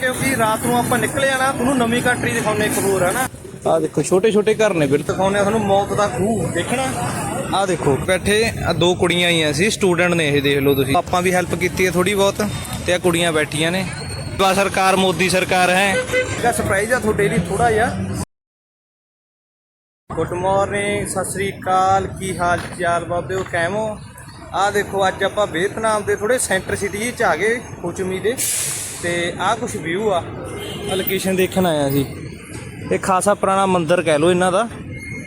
ਕਿਉਂਕਿ ਰਾਤ ਨੂੰ ਆਪਾਂ ਨਿਕਲੇ ਆ ਨਾ ਤੁਹਾਨੂੰ ਨਵੀਂ ਕੰਟਰੀ ਦਿਖਾਉਣੇ ਇੱਕ ਹੋਰ ਹੈ ਨਾ? ਆ ਦੇਖੋ ਛੋਟੇ ਛੋਟੇ ਘਰ ਨੇ ਬਿਲਕੁਲ। ਦਿਖਾਉਣੇ ਤੁਹਾਨੂੰ ਮੌਤ ਦਾ ਖੂਹ ਦੇਖਣਾ? ਆ ਦੇਖੋ ਬੈਠੇ ਆ ਦੋ ਕੁੜੀਆਂ ਆਈਆਂ ਸੀ ਸਟੂਡੈਂਟ ਨੇ ਇਹ ਦੇਖ ਲਓ ਤੁਸੀਂ। ਆਪਾਂ ਵੀ ਹੈਲਪ ਕੀਤੀ ਹੈ ਥੋੜੀ ਬਹੁਤ ਤੇ ਆ ਕੁੜੀਆਂ ਬੈਠੀਆਂ ਨੇ। ਬਾ ਸਰਕਾਰ ਮੋਦੀ ਸਰਕਾਰ ਹੈ। ਇਹਦਾ ਸਰਪ੍ਰਾਈਜ਼ ਆ ਤੁਹਾਡੇ ਲਈ ਥੋੜਾ ਜਿਹਾ। ਗੁੱਡ ਮਾਰਨਿੰਗ ਸਤਿ ਸ੍ਰੀ ਅਕਾਲ ਕੀ ਹਾਲ ਚਾਲ ਬਾਬਿਓ ਕੈਮੋ ਆ ਦੇਖੋ ਅੱਜ ਆਪਾਂ ਵੀਅਤਨਾਮ ਦੇ ਥੋੜੇ ਸੈਂਟਰ ਸਿਟੀ ਚ ਆ ਗਏ ਹੋਚਮੀ ਦੇ। ਤੇ ਆ ਕੁਝ ਵਿਊ ਆ। ਲੋਕੇਸ਼ਨ ਦੇਖਣ ਆਇਆ ਸੀ। ਇਹ ਖਾਸਾ ਪੁਰਾਣਾ ਮੰਦਿਰ ਕਹਿ ਲਓ ਇਹਨਾਂ ਦਾ।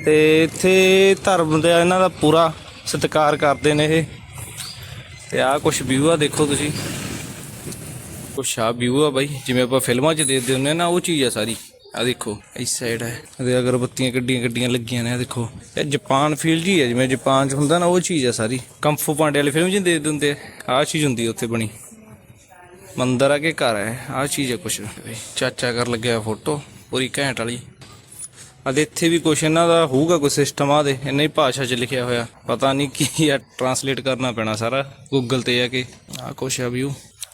ਤੇ ਇੱਥੇ ਧਰਮ ਦਾ ਇਹਨਾਂ ਦਾ ਪੂਰਾ ਸਤਿਕਾਰ ਕਰਦੇ ਨੇ ਇਹ। ਤੇ ਆਹ ਕੁਝ ਵਿਊ ਆ, ਦੇਖੋ ਤੁਸੀਂ। ਕੁਛ ਆ ਵਿਊ ਆ ਬਾਈ, ਜਿਵੇਂ ਆਪਾਂ ਫਿਲਮਾਂ 'ਚ ਦੇਖਦੇ ਹੁੰਦੇ ਆ ਨਾ, ਉਹ ਚੀਜ਼ ਆ ਸਾਰੀ। ਆ ਦੇਖੋ, ਇਸ ਸਾਈਡ ਹੈ ਇਹਦੇ ਅਗਰਬੱਤੀਆਂ ਗੱਡੀਆਂ ਗੱਡੀਆਂ ਲੱਗੀਆਂ ਨੇ ਆ ਦੇਖੋ। ਇਹ ਜਾਪਾਨ ਫੀਲ ਜੀ ਹੈ ਜਿਵੇਂ ਜਾਪਾਨ 'ਚ ਹੁੰਦਾ ਨਾ, ਉਹ ਚੀਜ਼ ਆ ਸਾਰੀ। ਕੰਫੂ ਪਾਂਡੇ ਵਾਲੀ ਫਿਲਮ 'ਚ ਦੇਖਦੇ ਹੁੰਦੇ ਆ। ਆਹ ਚੀਜ਼ ਹੁੰਦੀ ਉੱਥੇ ਬਣੀ। ਮੰਦਰ ਆ ਕੇ ਘਰ ਹੈ ਆਹ ਚੀਜ਼ ਹੈ ਕੁਛ। ਚਾਚਾ ਕਰ ਲੱਗਿਆ ਫੋਟੋ ਪੂਰੀ ਘੈਂਟ ਵਾਲੀ। ਅਦੇ ਇੱਥੇ ਵੀ ਕੁਛ ਇਹਨਾਂ ਦਾ ਹੋਊਗਾ ਕੋਈ ਸਿਸਟਮ ਆ ਦੇ ਹੀ ਭਾਸ਼ਾ 'ਚ ਲਿਖਿਆ ਹੋਇਆ। ਪਤਾ ਨਹੀਂ ਕੀ ਆ ਟਰਾਂਸਲੇਟ ਕਰਨਾ ਪੈਣਾ ਸਾਰਾ ਗੂਗਲ ਤੇ ਜਾ ਕੇ। ਆ ਕੁਛ ਆ ਵੀਊ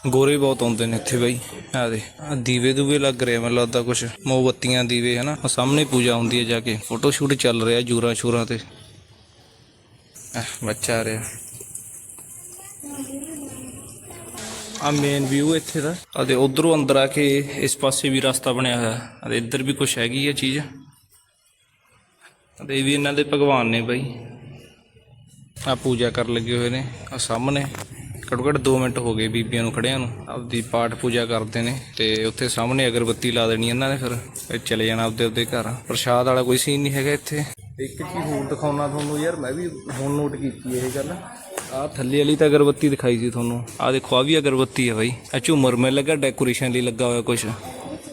ਗੋਰੇ ਬਹੁਤ ਆਉਂਦੇ ਨੇ ਇੱਥੇ ਬਾਈ ਆ ਦੇ। ਆਹ ਦੀਵੇ ਦੂਵੇ ਲੱਗ ਰਹੇ ਆ, ਮੈਨੂੰ ਲੱਗਦਾ ਕੁਛ। ਮੋਮਬੱਤੀਆਂ ਦੀਵੇ ਹਨਾ। ਉਹ ਸਾਹਮਣੇ ਪੂਜਾ ਹੁੰਦੀ ਹੈ ਜਾ ਕੇ। ਫੋਟੋ ਸ਼ੂਟ ਚੱਲ ਰਿਹਾ ਜੂਰਾ ਸ਼ੂਰਾਂ ਤੇ। ਆਹ, ਬੱਚਾ ਆ ਰਿਹਾ। ਆ ਮੇਨ ਵਿਊ ਇੱਥੇ ਦਾ। ਅਤੇ ਉਧਰੋਂ ਅੰਦਰ ਆ ਕੇ ਇਸ ਪਾਸੇ ਵੀ ਰਸਤਾ ਬਣਿਆ ਹੋਇਆ। ਅਤੇ ਇੱਧਰ ਵੀ ਕੁਝ ਹੈਗੀ ਆ ਚੀਜ਼। ਅਤੇ ਇਹ ਵੀ ਇਹਨਾਂ ਦੇ ਭਗਵਾਨ ਨੇ ਬਾਈ। ਆ ਪੂਜਾ ਕਰਨ ਲੱਗੇ ਹੋਏ ਨੇ। ਆ ਸਾਹਮਣੇ ਘੱਟੋ ਘੱਟ 2 ਮਿੰਟ ਹੋ ਗਏ ਬੀਬੀਆਂ ਨੂੰ ਖੜਿਆਂ ਨੂੰ। ਆਪਦੀ ਪਾਠ ਪੂਜਾ ਕਰਦੇ ਨੇ ਤੇ ਉੱਥੇ ਸਾਹਮਣੇ ਅਗਰਬੱਤੀ ਲਾ ਦੇਣੀ ਇਹਨਾਂ ਨੇ ਫਿਰ ਫਿਰ ਚਲੇ ਜਾਣਾ ਆਪਦੇ ਆਪਦੇ ਘਰ। ਪ੍ਰਸ਼ਾਦ ਵਾਲਾ ਕੋਈ ਸੀਨ ਨਹੀਂ ਹੈਗਾ ਇੱਥੇ। ਇੱਕ ਚੀਜ਼ ਹੋਰ ਦਿਖਾਉਣਾ ਤੁਹਾਨੂੰ ਯਾਰ, ਮੈਂ ਵੀ ਹੁਣ ਨੋਟ ਕੀਤੀ ਇਹ ਗੱਲ। ਆ ਥੱਲੇ ਵਾਲੀ ਤਾਂ ਅਗਰਬੱਤੀ ਦਿਖਾਈ ਸੀ ਤੁਹਾਨੂੰ। ਆ ਦੇਖੋ ਆ ਵੀ ਅਗਰਬੱਤੀ ਹੈ ਬਾਈ। ਆ ਝੂਮਰ, ਮੇ ਲੱਗਾ ਡੈਕੋਰੇਸ਼ਨ ਲਈ ਲੱਗਾ ਹੋਇਆ ਕੁਛ।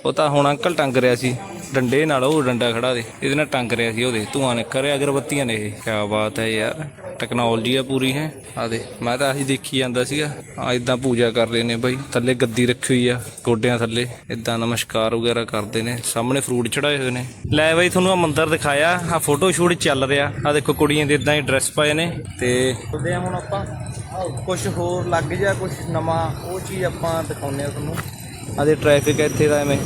ਉਹ ਤਾਂ ਹੁਣ ਅੰਕਲ ਟੰਗ ਰਿਹਾ ਸੀ। ਡੰਡੇ ਨਾਲ ਉਹ ਡੰਡਾ ਖੜਾ ਦੇ, ਇਹਦੇ ਨਾਲ ਟੰਗ ਰਿਹਾ ਸੀ ਉਹਦੇ, ਧੂਆਂ ਨਿਕਲ ਰਿਹਾ, ਅਗਰਬੱਤੀਆਂ ਨੇ ਇਹ। ਕੀ ਬਾਤ ਹੈ ਯਾਰ ਟੈਕਨੋਲੋਜੀ ਆ ਪੂਰੀ, ਹੈ। ਆ ਦੇ, ਮੈਂ ਤਾਂ ਆਹੀ ਦੇਖੀ ਜਾਂਦਾ ਸੀਗਾ ਆ ਇਦਾਂ ਪੂਜਾ ਕਰ ਰਹੇ ਨੇ ਬਾਈ, ਥੱਲੇ ਗੱਦੀ ਰੱਖੀ ਹੋਈ ਆ, ਗੋਡਿਆਂ ਥੱਲੇ, ਇਦਾਂ ਨਮਸਕਾਰ ਵਗੈਰਾ ਕਰਦੇ ਨੇ, ਸਾਹਮਣੇ ਫਰੂਟ ਚੜਾਏ ਹੋਏ ਨੇ। ਲੈ ਬਾਈ, ਤੁਹਾਨੂੰ ਆ ਮੰਦਿਰ ਦਿਖਾਇਆ ਆ ਫੋਟੋ ਸ਼ੂਟ ਚੱਲ ਰਿਹਾ ਆ ਦੇਖੋ ਕੁੜੀਆਂ ਦੇ ਇਦਾਂ ਹੀ ਡਰੈਸ ਪਾਏ ਨੇ, ਤੇ ਉਹਦੇ ਹੁਣ ਆਪਾਂ ਕੁਝ ਹੋਰ ਲੱਗ ਜਾ ਕੁਝ ਨਵਾਂ, ਉਹ ਚੀਜ਼ ਆਪਾਂ ਦਿਖਾਉਂਦੇ ਆ ਤੁਹਾਨੂੰ। ਆਦੇ ਟ੍ਰੈਫਿਕ ਇੱਥੇ ਦਾ ਐਵੇਂ।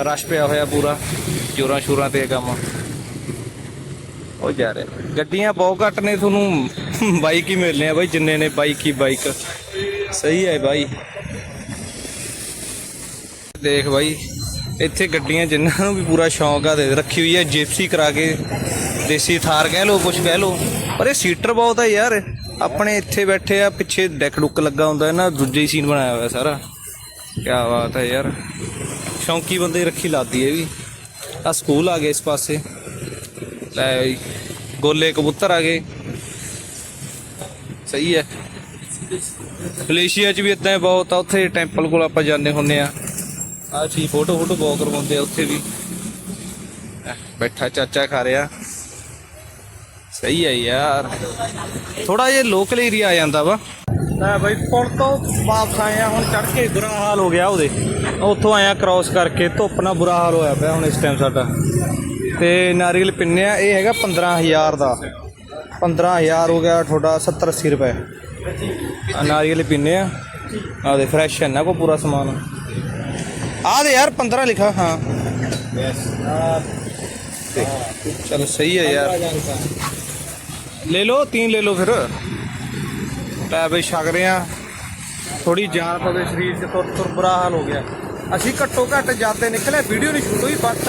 ਰਸ਼ ਪਿਆ ਹੋਇਆ ਪੂਰਾ, ਜੋਰਾਂ ਸ਼ੋਰਾਂ ਤੇ ਕੰਮ। ਉਹ ਜਾ ਰਿਹਾ ਗੱਡੀਆਂ ਬਹੁਤ ਘੱਟ ਨੇ, ਤੁਹਾਨੂੰ ਬਾਈਕ ਹੀ ਮਿਲਨੇ ਆ ਬਾਈ, ਜਿੰਨੇ ਨੇ ਬਾਈਕ ਹੀ ਬਾਈਕ ਸਹੀ ਹੈ ਬਾਈ। ਦੇਖ ਬਾਈ, ਇੱਥੇ ਗੱਡੀਆਂ ਜਿਨ੍ਹਾਂ ਨੂੰ ਵੀ ਪੂਰਾ ਸ਼ੌਂਕ ਆ, ਦੇ ਰੱਖੀ ਹੋਈ ਹੈ ਜਿਪਸੀ ਕਰਾ ਕੇ, ਦੇਸੀ ਥਾਰ ਕਹਿ ਲੋ ਕੁਝ ਕਹਿ ਲੋ ਪਰ ਇਹ ਸੀਟਰ ਬਹੁਤ ਆ ਯਾਰ। ਆਪਣੇ ਇੱਥੇ ਬੈਠੇ ਆ, ਪਿੱਛੇ ਡੈਕ ਡੁੱਕ ਲੱਗਾ ਹੁੰਦਾ ਹੈ ਨਾ, ਦੂਜੇ ਹੀ ਸੀਨ ਬਣਾਇਆ ਹੋਇਆ ਸਾਰਾ। ਕੀ ਬਾਤ ਹੈ ਯਾਰ। ਸ਼ੌਂਕੀ ਬੰਦੇ ਰੱਖੀ ਲਾਦੀ ਇਹ ਵੀ। ਆ ਸਕੂਲ ਆ ਗਏ ਇਸ ਪਾਸੇ। ਲੈ ਗੋਲੇ ਕਬੂਤਰ ਆ ਗਏ। ਸਹੀ ਹੈ। ਮਲੇਸ਼ੀਆ 'ਚ ਵੀ ਇਦਾਂ ਬਹੁਤ ਆ, ਉੱਥੇ ਟੈਂਪਲ ਕੋਲ ਆਪਾਂ ਜਾਂਦੇ ਹੁੰਨੇ ਆ। ਆ ਚੀ ਫੋਟੋ ਫੋਟੋ ਬਹੁਤ ਕਰਵਾਉਂਦੇ ਆ ਉੱਥੇ ਵੀ। ਬੈਠਾ ਚਾਚਾ ਖਾ ਰਿਹਾ। ਸਹੀ ਹੈ ਯਾਰ। ਥੋੜਾ ਜਿਹਾ ਲੋਕਲ ਏਰੀਆ ਆ ਜਾਂਦਾ ਵਾ। ਲੈ ਬਾਈ, ਪੁਲ ਤੋਂ ਵਾਪਸ ਆਏ ਆ, ਹੁਣ ਚੜ ਕੇ ਬੁਰਾ ਹਾਲ ਹੋ ਗਿਆ ਉਹਦੇ। ਉੱਥੋਂ ਆਇਆ ਕ੍ਰਾਸ ਕਰਕੇ, ਧੁੱਪ ਨਾਲ ਬੁਰਾ ਹਾਲ ਹੋਇਆ ਪਿਆ ਹੁਣ ਇਸ ਟਾਈਮ ਸਾਡਾ। ਤੇ ਨਾਰੀਅਲ ਪਿੰਨੇ ਆ, ਇਹ ਹੈਗਾ 15000 ਦਾ। 15000 ਹੋ ਗਿਆ ਤੁਹਾਡਾ 70 80 ਰੁਪਏ। ਨਾਰੀਅਲ ਪੀਨੇ ਆ। ਆ ਦੇ ਫਰੈਸ਼ ਹੈ ਨਾ ਕੋ ਪੂਰਾ ਸਮਾਨ। ਆ ਦੇ ਯਾਰ 15 ਲਿਖਾ, ਹਾਂ। ਚਲੋ ਸਹੀ ਹੈ ਯਾਰ। ਲੈ ਲਓ ਤੀਨ ਲੈ ਲਓ ਫਿਰ। ਲੈ ਬਈ, ਛਕ ਰਹੇ ਆ। ਥੋੜੀ ਜਾਨ ਪਵੇ ਸਰੀਰ 'ਚ ਤੁਰ ਤੁਰ ਬੁਰਾ ਹਾਲ ਹੋ ਗਿਆ। ਅਸੀਂ ਘੱਟੋ ਘੱਟ ਜਾਂਦੇ ਨਿਕਲੇ ਵੀਡੀਓ ਨਹੀਂ ਸ਼ੂਟ ਹੋਈ ਬਟ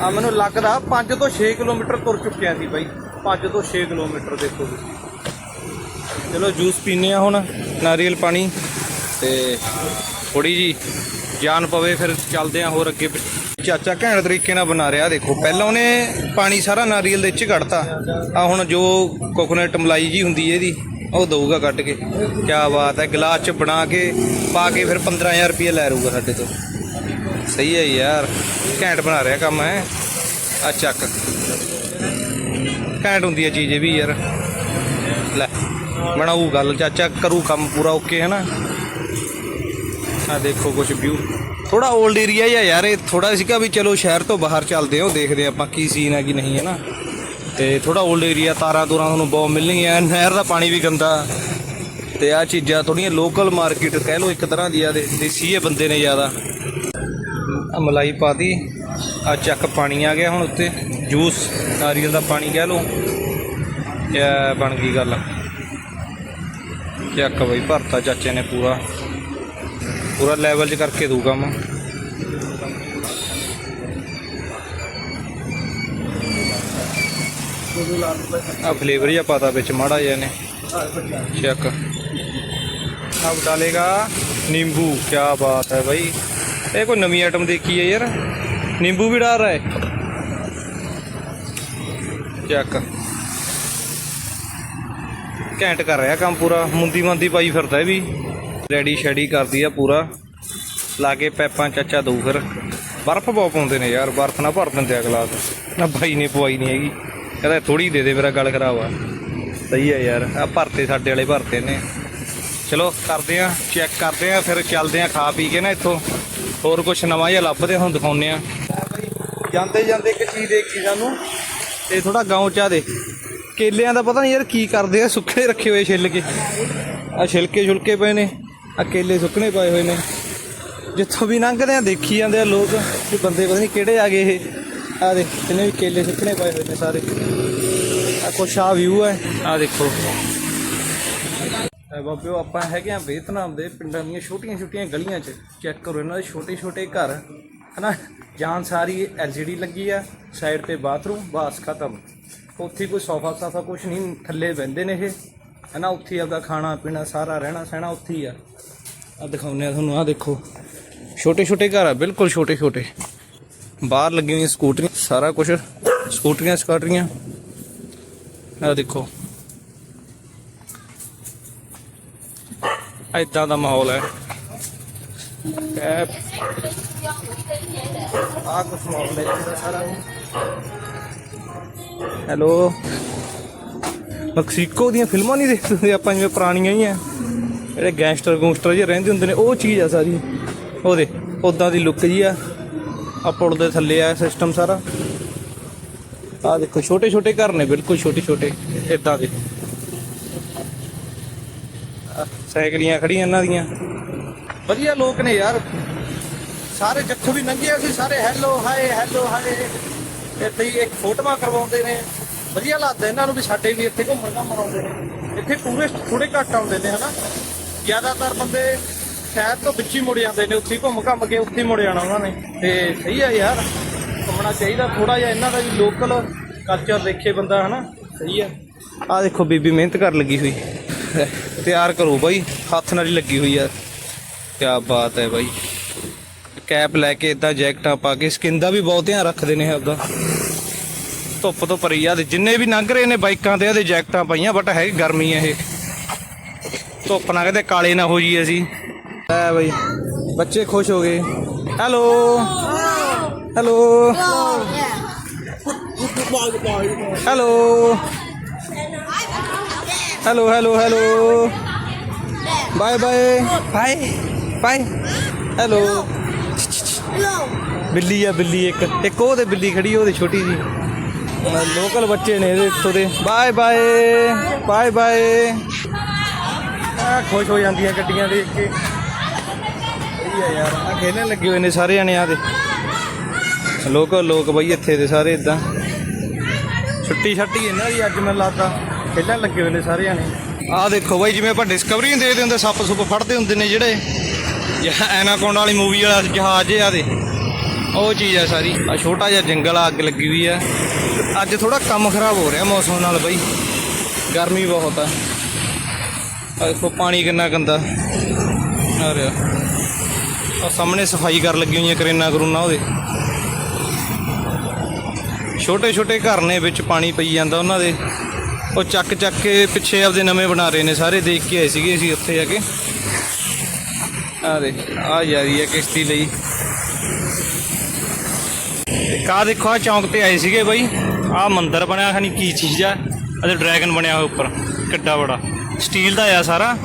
ਆ ਮੈਨੂੰ ਲੱਗਦਾ 5 ਤੋਂ 6 ਕਿਲੋਮੀਟਰ ਤੁਰ ਚੁੱਕਿਆ ਸੀ ਬਾਈ। 5 ਤੋਂ 6 ਕਿਲੋਮੀਟਰ ਦੇਖੋ ਤੁਸੀਂ। ਚਲੋ ਜੂਸ ਪੀਨੇ ਆ ਹੁਣ, ਨਾਰੀਅਲ ਪਾਣੀ, ਤੇ ਥੋੜੀ ਜੀ ਜਾਨ ਪਵੇ, ਫਿਰ ਚੱਲਦੇ ਆ ਹੋਰ ਅੱਗੇ ਚਾਚਾ ਘੈਂਟ ਤਰੀਕੇ ਨਾਲ ਬਣਾ ਰਿਹਾ, ਦੇਖੋ, ਪਹਿਲਾਂ ਉਹਨੇ ਪਾਣੀ ਸਾਰਾ ਨਾਰੀਅਲ ਦੇ ਵਿੱਚ ਕੱਢਤਾ। ਆ ਹੁਣ ਜੋ ਕੋਕੋਨਟ ਮਲਾਈ ਜੀ ਹੁੰਦੀ ਹੈ ਇਹਦੀ ਉਹ ਦਊਗਾ ਕੱਢ ਕੇ। ਕੀ ਬਾਤ ਹੈ, ਗਲਾਸ ਚ ਬਣਾ ਕੇ ਪਾ ਕੇ ਫਿਰ 15000 ਰੁਪਏ ਲੈ ਰੂਗਾ ਸਾਡੇ ਤੋਂ। ਸਹੀ ਹੈ ਯਾਰ, ਘੈਂਟ ਬਣਾ ਰਿਹਾ ਕੰਮ ਹੈ। ਆ ਚੱਕ। ਘੈਂਟ ਹੁੰਦੀ ਹੈ ਚੀਜ਼ ਇਹ ਵੀ ਯਾਰ। ਲੈ, ਬਣਾਊ ਗੱਲ, ਚਾਚਾ ਕਰੂ ਕੰਮ ਪੂਰਾ ਓਕੇ ਹੈ ਨਾ ਆ ਦੇਖੋ ਕੁਝ ਵਿਊ ਥੋੜਾ 올ਡ ਏਰੀਆ ਹੀ ਆ ਯਾਰ, ਇਹ ਥੋੜਾ ਸੀਗਾ ਵੀ ਚਲੋ ਸ਼ਹਿਰ ਤੋਂ ਬਾਹਰ ਚੱਲਦੇ ਹਾਂ ਦੇਖਦੇ ਹਾਂ ਆਪਾਂ ਕੀ ਸੀਨ ਹੈ ਕੀ ਨਹੀਂ ਹੈ ਨਾ। ਤੇ ਥੋੜਾ 올ਡ ਏਰੀਆ ਤਾਰਾਂ ਤੁਰਾਂ ਤੁਹਾਨੂੰ ਬਹੁਤ ਮਿਲਣਗੀਆਂ। ਨਹਿਰ ਦਾ ਪਾਣੀ ਵੀ ਗੰਦਾ। ਤੇ ਆ ਚੀਜ਼ਾਂ ਥੋੜੀਆਂ ਲੋਕਲ ਮਾਰਕੀਟ ਕਹਿ ਲਓ ਇੱਕ ਤਰ੍ਹਾਂ ਦੀ ਆ ਦੇ, ਦੇਸੀ ਇਹ ਬੰਦੇ ਨੇ ਜ਼ਿਆਦਾ। ਆ ਮਲਾਈ ਪਾਤੀ ਆ ਚੱਕ ਪਾਣੀ ਆ ਗਿਆ ਹੁਣ ਉੱਤੇ। ਜੂਸ, ਨਾਰੀਅਲ ਦਾ ਪਾਣੀ ਕਹਿ ਲਓ। ਇਹ ਬਣ ਗਈ ਗੱਲ। ਚੱਕ ਬਈ, ਭਰਤਾ ਚਾਚੇ ਨੇ ਪੂਰਾ। ਪੂਰਾ ਲੈਵਲ 'ਚ ਕਰਕੇ ਦੂ ਕੰਮ। ਆ ਫਲੇਵਰ ਜਿਹਾ ਪਾਤਾ ਵਿੱਚ, ਮਾੜਾ ਜਿਹਾ ਨੇ ਚੱਕ ਅਬ ਡਾਲੇਗਾ ਨਿੰਬੂ ਕੀ ਬਾਤ ਹੈ ਭਾਈ ਇਹ ਕੋਈ ਨਵੀਂ ਆਈਟਮ ਦੇਖੀ ਹੈ ਯਾਰ। ਨਿੰਬੂ ਵੀ ਡਾਲ ਰਿਹਾ ਹੈ। ਚੱਕ ਘੈਂਟ ਕਰ ਰਿਹਾ ਕੰਮ ਪੂਰਾ। ਮੁੰਦੀ ਮੰਦੀ ਪਾਈ ਫਿਰਦਾ ਵੀ। ਰੈਡੀ ਸ਼ੈਡੀ ਕਰਦੀ ਆ ਪੂਰਾ। ਲਾ ਕੇ ਪੈਪਾਂ ਚਾਚਾ ਦੋ ਫਿਰ। ਬਰਫ਼ ਬਹੁਤ ਪਾਉਂਦੇ ਨੇ ਯਾਰ। ਬਰਫ਼ ਨਾ ਭਰ ਦਿੰਦੇ ਆ ਗਲਾਸ। ਨਾ ਭਾਈ ਨੇ ਪਵਾਈ ਨਹੀਂ ਹੈਗੀ। ਕਹਿੰਦਾ ਥੋੜੀ ਦੇ ਦੇ, ਮੇਰਾ ਗੱਲ ਖਰਾਬ ਆ। ਸਹੀ ਹੈ ਯਾਰ ਆ ਭਰਤੇ ਸਾਡੇ ਵਾਲੇ ਭਰਤੇ ਨੇ। ਚਲੋ, ਕਰਦੇ ਆ ਚੈੱਕ ਕਰਦੇ ਆ, ਫਿਰ ਚੱਲਦੇ ਆ ਖਾ ਪੀ ਕੇ ਨਾ ਇੱਥੋਂ। ਹੋਰ ਕੁਝ ਨਵਾਂ ਜਿਹਾ ਲੱਭਦੇ ਹੁਣ ਦਿਖਾਉਂਦੇ ਆ। ਜਾਂਦੇ ਜਾਂਦੇ ਇੱਕ ਚੀਜ਼ ਦੇਖੀ ਸਾਨੂੰ ਇਹ ਥੋੜਾ ਗਾਉਂ ਚਾ ਦੇ। ਕੇਲਿਆਂ ਦਾ ਪਤਾ ਨਹੀਂ ਯਾਰ ਕੀ ਕਰਦੇ ਆ ਸੁੱਕਣੇ ਰੱਖੇ ਹੋਏ ਛਿੱਲ ਕੇ। ਆ ਛਿਲਕੇ ਛੁਲਕੇ ਪਏ ਨੇ ਆ ਕੇਲੇ ਸੁੱਕਣੇ ਪਏ ਹੋਏ ਨੇ। ਜਿੱਥੋਂ ਵੀ ਲੰਘਦੇ ਆ, ਦੇਖੀ ਜਾਂਦੇ ਆ ਲੋਕ ਕਿ ਬੰਦੇ ਪਤਾ ਨਹੀਂ ਕਿਹੜੇ ਆ ਗਏ ਇਹ। ਆ ਦੇ ਇਹਨੇ ਵੀ ਕੇਲੇ ਸੁੱਕਣੇ ਪਏ ਹੋਏ ਨੇ ਸਾਰੇ। ਆ ਕੁਛ ਆ ਵਿਊ ਹੈ। ਆ ਦੇਖੋ। ਐ ਬਾਬਿਓ ਆਪਾਂ ਹੈਗੇ ਆ ਵੀਅਤਨਾਮ ਦੇ ਪਿੰਡਾਂ ਦੀਆਂ ਛੋਟੀਆਂ ਛੋਟੀਆਂ ਗਲੀਆਂ 'ਚ। ਚੈੱਕ ਕਰੋ ਇਹਨਾਂ ਦੇ ਛੋਟੇ ਛੋਟੇ ਘਰ। ਹਨਾ? ਜਾਨ ਸਾਰੀ ਐਲਸੀਡੀ ਲੱਗੀ ਆ ਸਾਈਡ ਤੇ ਬਾਥਰੂਮ ਬਾਸ ਖਤਮ। ਉੱਥੇ ਕੋਈ ਸੋਫਾ ਸਾਫਾ ਕੁਝ ਨਹੀਂ ਥੱਲੇ ਬਹਿੰਦੇ ਨੇ ਇਹ। ਹਨਾ? ਉੱਥੇ ਆਪਦਾ ਖਾਣਾ ਪੀਣਾ ਸਾਰਾ ਰਹਿਣਾ ਸਹਿਣਾ ਉੱਥੇ ਹੀ ਆ। ਆ ਦਿਖਾਉਂਦੇ ਆ ਤੁਹਾਨੂੰ ਆ ਦੇਖੋ। ਛੋਟੇ ਛੋਟੇ ਘਰ ਆ ਬਿਲਕੁਲ ਛੋਟੇ ਛੋਟੇ। ਬਾਹਰ ਲੱਗੀਆਂ ਹੋਈਆਂ ਸਕੂਟਰੀਆਂ, ਸਾਰਾ ਕੁਝ ਸਕੂਟਰੀਆਂ, ਸਕਾਟਰੀਆਂ। ਆ ਦੇਖੋ। ਏਦਾਂ ਦਾ ਮਾਹੌਲ ਹੈ। ਆ ਕੁਛ ਮਾਹੌਲ ਹੈ ਸਾਰਾ। ਹੈਲੋ? ਮੈਕਸੀਕੋ ਦੀਆਂ ਫਿਲਮਾਂ ਨਹੀਂ ਦੇਖਦੇ ਆਪਾਂ, ਜਿਵੇਂ ਪੁਰਾਣੀਆਂ ਹੀ ਆ। ਜਿਹੜੇ ਗੈਂਗਸਟਰ ਗੂੰਗਸਟਰ ਜਿਹੇ ਰਹਿੰਦੇ ਹੁੰਦੇ ਨੇ, ਉਹ ਚੀਜ਼ ਆ ਸਾਰੀ। ਉਹਦੇ ਉਦਾਂ ਦੀ ਲੁੱਕ ਜੀ ਆ। ਆ ਪੁਲ ਦੇ ਥੱਲੇ ਆ ਸਿਸਟਮ ਸਾਰਾ। ਆ ਦੇਖੋ ਛੋਟੇ ਛੋਟੇ ਘਰ ਨੇ, ਬਿਲਕੁਲ ਛੋਟੇ ਛੋਟੇ ਇਦਾਂ ਦੇ ਸਾਈਕਲੀਆਂ ਖੜੀਆਂ ਇਹਨਾਂ ਦੀਆਂ। ਵਧੀਆ ਲੋਕ ਨੇ ਯਾਰ। ਸਾਰੇ ਜਿੱਥੋਂ ਵੀ ਲੰਘੇ ਅਸੀਂ, ਸਾਰੇ ਹੈਲੋ ਹਾਏ ਹੈਲੋ ਹਾਏ ਇੱਥੇ ਹੀ ਇੱਕ ਫੋਟੋਆਂ ਕਰਵਾਉਂਦੇ ਨੇ। ਵਧੀਆ ਲੱਗਦਾ ਇਹਨਾਂ ਨੂੰ ਵੀ ਸਾਡੇ ਵੀ ਇੱਥੇ ਘੁੰਮਣ ਘਾਮਣ ਆਉਂਦੇ ਨੇ। ਇੱਥੇ ਟੂਰਿਸਟ ਥੋੜੇ ਘੱਟ ਆਉਂਦੇ ਨੇ, ਹਨਾ? ਜ਼ਿਆਦਾਤਰ ਬੰਦੇ ਸ਼ਹਿਰ ਤੋਂ ਵਿੱਚ ਮੁੜ ਜਾਂਦੇ ਨੇ, ਉੱਥੇ ਹੀ ਘੁੰਮ ਘੰਮ ਕੇ ਉੱਥੇ ਹੀ ਮੁੜ ਜਾਣਾ ਉਹਨਾਂ ਨੇ। ਤੇ ਸਹੀ ਆ ਯਾਰ, ਘੁੰਮਣਾ ਚਾਹੀਦਾ ਥੋੜਾ ਜਿਹਾ ਇਹਨਾਂ ਦਾ ਵੀ ਲੋਕਲ ਕਲਚਰ ਦੇਖੇ ਬੰਦਾ, ਹਨਾ? ਸਹੀ ਆ। ਆ ਦੇਖੋ ਬੀਬੀ, ਮਿਹਨਤ ਕਰ ਲੱਗੀ ਹੋਈ। ਤਿਆਰ ਕਰੋ ਬਾਈ, ਹੱਥ ਨਾਲ ਹੀ ਲੱਗੀ ਹੋਈ ਆ। ਕੀ ਬਾਤ ਹੈ ਬਾਈ। ਕੈਪ ਲੈ ਕੇ ਇਦਾਂ ਜੈਕਟਾਂ ਪਾ ਕੇ ਸਕਿਨ ਦਾ ਵੀ ਬਹੁਤ ਧਿਆਨ ਰੱਖਦੇ ਨੇ ਆਪਦਾ। ਧੁੱਪ ਤੋਂ ਪਰੀ ਆ ਜਿੰਨੇ ਵੀ ਲੰਘ ਰਹੇ ਨੇ ਬਾਈਕਾਂ ਤੇ ਇਹਦੇ ਜੈਕਟਾਂ ਪਾਈਆਂ ਬਟ ਹੈ ਗਰਮੀ ਆ ਇਹ। ਧੁੱਪ ਨਾ ਕਿਤੇ ਕਾਲੇ ਨਾ ਹੋ ਜੀ ਅਸੀਂ। ਲੈ ਬਾਈ ਬੱਚੇ ਖੁਸ਼ ਹੋ ਗਏ। Hello. Hello. Hello. Hello hello hello. Bye bye. Bye. Bye. Hello. ਬਿੱਲੀ ਆ ਬਿੱਲੀ ਇੱਕ। ਇੱਕ ਉਹ ਤੇ ਬਿੱਲੀ ਖੜੀ ਉਹਦੇ ਛੋਟੀ ਜੀ ਲੋਕਲ ਬੱਚੇ ਨੇ ਇਹਦੇ ਇੱਥੋਂ ਦੇ। Bye bye. Bye bye. ਆ ਖੁਸ਼ ਹੋ ਜਾਂਦੀਆਂ ਗੱਡੀਆਂ ਦੇਖ ਕੇ। ਸਹੀ ਯਾਰ ਆ ਖੇਲਣ ਲੱਗੇ ਹੋਏ ਨੇ ਸਾਰੇ ਜਣੇ ਆ ਦੇ ਲੋਕਲ ਲੋਕ ਬਈ ਇੱਥੇ ਦੇ ਸਾਰੇ ਇਦਾਂ। ਛੁੱਟੀ ਛੱਟੀ ਇਹਨਾਂ ਦੀ ਅੱਜ ਮੈਨੂੰ ਲੱਗਦਾ ਖੇਲਣ ਲੱਗੇ ਹੋਏ ਨੇ ਸਾਰੇ ਜਣੇ ਆ ਦੇਖੋ ਬਾਈ ਜਿਵੇਂ ਆਪਾਂ ਡਿਸਕਵਰੀ ਦੇਖਦੇ ਹੁੰਦੇ ਸੱਪ ਸੁੱਪ ਫੜਦੇ ਹੁੰਦੇ ਨੇ ਜਿਹੜੇ। ਜਾਂ ਐਨਾਕੋਂਡਾ ਵਾਲੀ ਮੂਵੀ ਵਾਲਾ ਜਹਾਜ਼ ਆ ਦੇ ਉਹ ਚੀਜ਼ ਆ ਸਾਰੀ। ਆ ਛੋਟਾ ਜਿਹਾ ਜੰਗਲ ਆ, ਅੱਗ ਲੱਗੀ ਹੋਈ ਆ। ਅੱਜ ਥੋੜਾ ਕੰਮ ਖਰਾਬ ਹੋ ਰਿਹਾ ਮੌਸਮ ਨਾਲ ਬਾਈ। ਗਰਮੀ ਬਹੁਤ ਆ। ਆ ਦੇਖੋ ਪਾਣੀ ਕਿੰਨਾ ਗੰਦਾ। ਆ ਰਿਹਾ। ਆ ਸਾਹਮਣੇ ਸਫ਼ਾਈ ਕਰ ਲੱਗੀ ਹੋਈਆਂ ਕਰੇਨਾ ਕਰੂਨਾ ਉਹਦੇ। ਛੋਟੇ ਛੋਟੇ ਘਰ ਨੇ ਵਿੱਚ ਪਾਣੀ ਪਈ ਜਾਂਦਾ ਉਹਨਾਂ ਦੇ। ਉਹ ਚੱਕ ਚੱਕ ਕੇ ਪਿੱਛੇ ਆਪਦੇ ਨਵੇਂ ਬਣਾ ਰਹੇ ਨੇ, ਸਾਰੇ ਦੇਖ ਕੇ ਆਏ ਸੀਗੇ ਅਸੀਂ ਉੱਥੇ ਜਾ ਕੇ। ਆ ਦੇ ਆ ਯਾਰੀ ਹੈ ਕਿਸ਼ਤੀ ਲਈ। ਇੱਕ ਆਹ ਦੇਖੋ ਆ ਚੌਂਕ ਤੇ ਆਏ ਸੀਗੇ ਬਾਈ। ਆ ਮੰਦਰ ਬਣਿਆ ਖਣੀ ਕੀ ਚੀਜ਼ ਆ। ਅਤੇ ਡਰੈਗਨ ਬਣਿਆ ਹੋਇਆ ਉੱਪਰ, ਕਿੱਡਾ ਬੜਾ ਸਟੀਲ ਦਾ ਆ ਸਾਰਾ।